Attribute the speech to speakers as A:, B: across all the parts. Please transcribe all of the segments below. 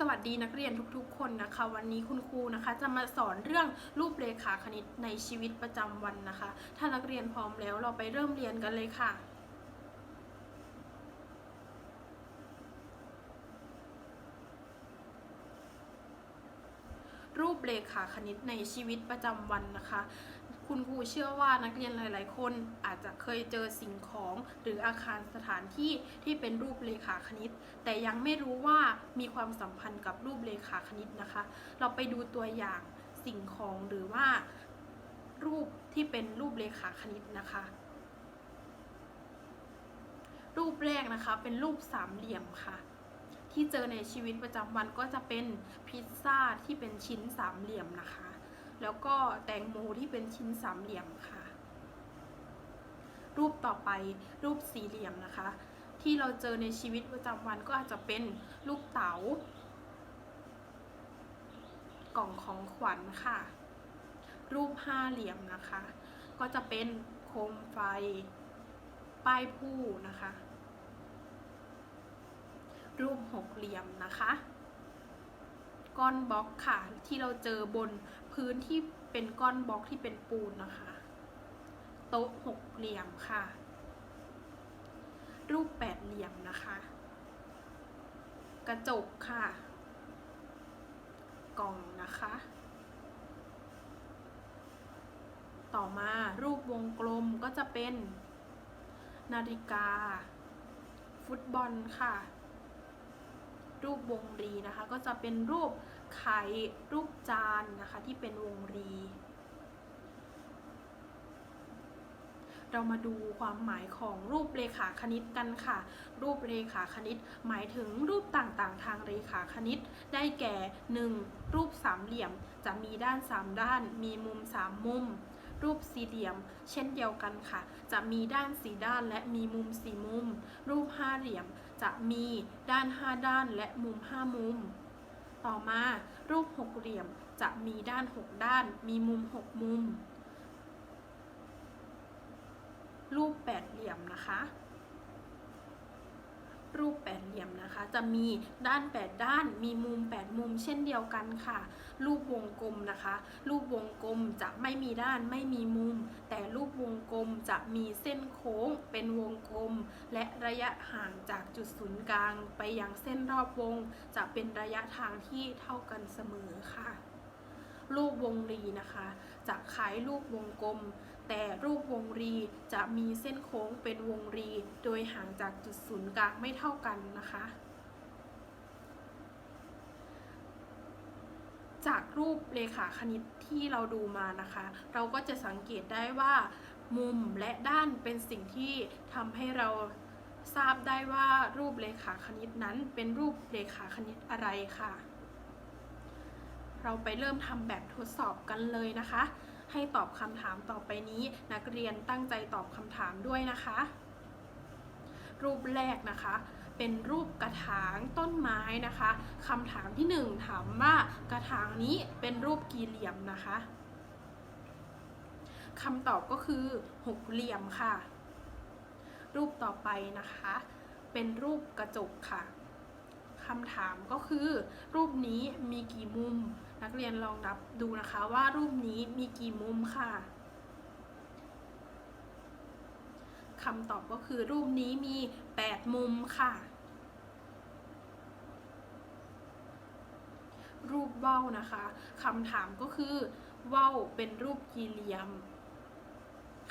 A: สวัสดีนักเรียนทุกๆ คนนะคะ วันนี้คุณครูนะคะ จะมาสอนเรื่องรูปเรขาคณิตในชีวิตประจำวันนะคะ ถ้านักเรียนพร้อมแล้วเราไปเริ่มเรียนกันเลยค่ะ รูปเรขาคณิตในชีวิตประจำวันนะคะ คุณครูเชื่อว่านักเรียนหลาย ๆ คนอาจจะเคยเจอสิ่งของหรืออาคารสถานที่ที่เป็นรูปเรขาคณิต แต่ยังไม่รู้ว่ามีความสัมพันธ์กับรูปเรขาคณิตนะคะ เราไปดูตัวอย่างสิ่งของหรือว่ารูปที่เป็นรูปเรขาคณิตนะคะ รูปแรกนะคะเป็นรูปสามเหลี่ยมค่ะที่เจอในชีวิตประจำวันก็จะเป็นพิซซ่าที่เป็นชิ้นสามเหลี่ยมนะคะ แล้วก็แตงโมที่เป็นชิ้นสามเหลี่ยมค่ะ รูปต่อไปรูปสี่เหลี่ยมนะคะ ที่เราเจอในชีวิตประจำวันก็อาจจะเป็นลูกเต๋ากล่องของขวัญค่ะ รูปห้าเหลี่ยมนะคะ ก็จะเป็นโคมไฟ ป้ายผู้นะคะ รูปหกเหลี่ยมนะคะก้อนบล็อกค่ะที่เราเจอบน พื้นที่เป็นก้อนบล็อกที่เป็นปูนนะคะ โต๊ะหกเหลี่ยมค่ะ รูปแปดเหลี่ยมนะคะ กระจกค่ะ กล่องนะคะ ต่อมารูปวงกลมก็จะเป็น นาฬิกา ฟุตบอลค่ะ รูปวงรีนะคะ ก็จะเป็นรูปไข่รูปจานนะคะที่เป็นวงรี เรามาดูความหมายของรูปเรขาคณิตกันค่ะ รูปเรขาคณิต หมายถึงรูปต่างๆ ทางเรขาคณิต ได้แก่ 1. รูปสามเหลี่ยมจะมีด้าน 3 ด้าน มีมุม 3 มุมรูปสี่เหลี่ยม เช่นเดียวกันค่ะ จะมีด้านสี่ด้านและมีมุมสี่มุม รูปห้าเหลี่ยม จะมีด้านห้าด้านและมุมห้ามุม ต่อมารูปหกเหลี่ยมจะมีด้านหกด้าน มีมุมหกมุม รูปแปดเหลี่ยมนะคะ รูปแปดเหลี่ยมนะคะ จะมีด้าน 8 ด้าน มีมุม 8 มุมเช่นเดียวกันค่ะ รูปวงกลมนะคะ รูปวงกลมจะไม่มีด้านไม่มีมุม แต่รูปวงกลมจะมีเส้นโค้งเป็นวงกลม และระยะห่างจากจุดศูนย์กลาง ไปยังเส้นรอบวง จะเป็นระยะทางที่เท่ากันเสมอค่ะ รูปวงรีนะคะ จะคล้ายรูปวงกลม แต่รูปวงรีจะมีเส้นโค้งเป็นวงรี โดยห่างจากจุดศูนย์กลางไม่เท่ากันนะคะ จากรูปเรขาคณิตที่เราดูมานะคะ เราก็จะสังเกตได้ว่า มุมและด้านเป็นสิ่งที่ทำให้เราทราบได้ว่ารูปเรขาคณิตนั้นเป็นรูปเรขาคณิตอะไรค่ะ เราไปเริ่มทำแบบทดสอบกันเลยนะคะ ให้ตอบคำถามต่อไปนี้ นักเรียนตั้งใจตอบคำถามด้วยนะคะ รูปแรกนะคะเป็นรูปกระถางต้นไม้นะคะคำถามที่หนึ่งถามว่ากระถางนี้เป็นรูปกี่เหลี่ยมนะคะคำตอบก็คือหกเหลี่ยมค่ะ รูปต่อไปนะคะ เป็นรูปกระจกค่ะคำถามก็คือ รูปนี้มีกี่มุม นักเรียนลองนับดูนะคะว่ารูปนี้มีกี่มุมค่ะคำตอบก็คือรูปนี้มี 8 มุมค่ะ รูปว่าวนะคะคำถามก็คือว่าวเป็นรูปกี่เหลี่ยม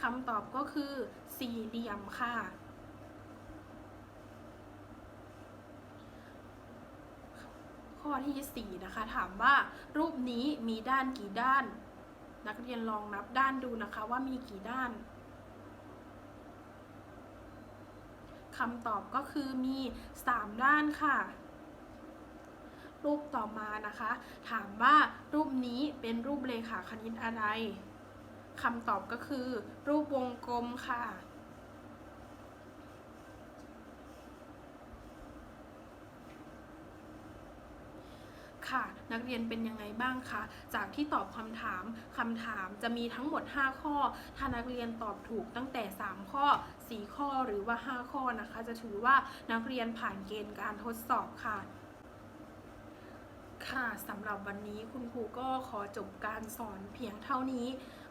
A: คำตอบก็คือสี่เหลี่ยมค่ะ ข้อที่ 4 นะคะ ถามว่ารูปนี้มีด้านกี่ด้าน นักเรียนลองนับด้านดูนะคะว่ามีกี่ด้านคำตอบก็คือมี 3 ด้านค่ะ รูปต่อมานะคะ ถามว่ารูปนี้เป็นรูปเรขาคณิตอะไรคำตอบก็คือ รูปวงกลมค่ะ ค่ะ นักเรียนเป็นยังไงบ้างคะจากที่ตอบคำถามคำถามจะมีทั้งหมด 5 ข้อ ถ้านักเรียนตอบถูกตั้งแต่ 3 ข้อ 4 ข้อหรือว่า 5 ข้อนะคะ จะถือว่านักเรียนผ่านเกณฑ์การทดสอบค่ะค่ะสำหรับวันนี้คุณครูก็ขอจบการสอนเพียงเท่านี้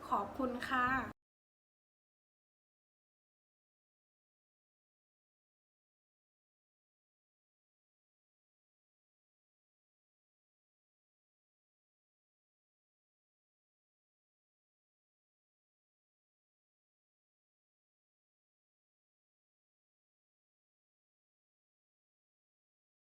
A: ขอบคุณค่ะ